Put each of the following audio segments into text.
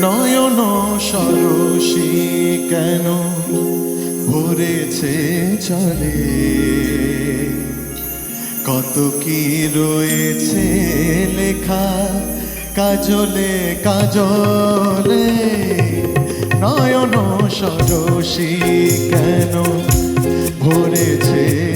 নয়ন সরসী কেন ভরেছে চলে? কত কি রয়েছে লেখা কাজলে কাজলে? নয়ন সরসী কেন ভরেছে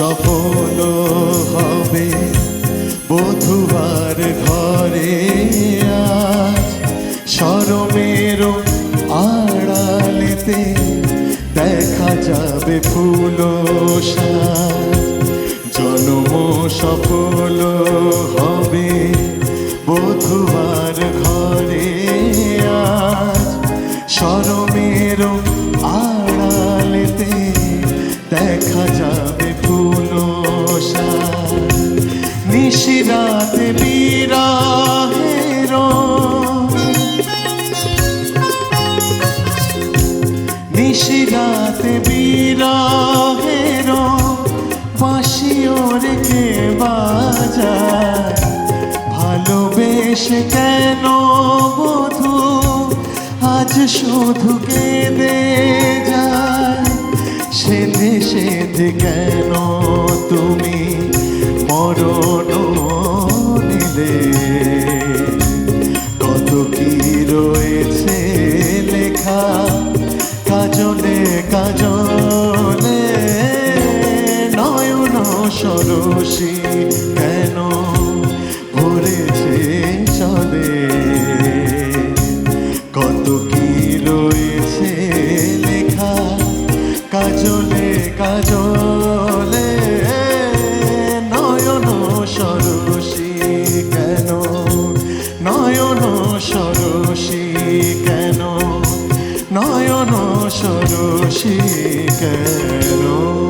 সফল হবে। বধুবার ঘরে সরমের আড়ালেতে দেখা যাবে ফুল জন্ম সফল হবে। বধুবার নিশিরাতে বিরাহের বাঁশিও রেখে বাজায়? ভালোবেসে কেন বধু আজ শুধু কেঁদে যায়? সেধে সেধে কেন তুমি মরণ সরসী কেন ভরেছে চলে কত কি রয়েছে লেখা কাজলে কাজলে? নয়ন সরসী কেন? নয়ন সরসী কেন? নয়ন সরসী কেন?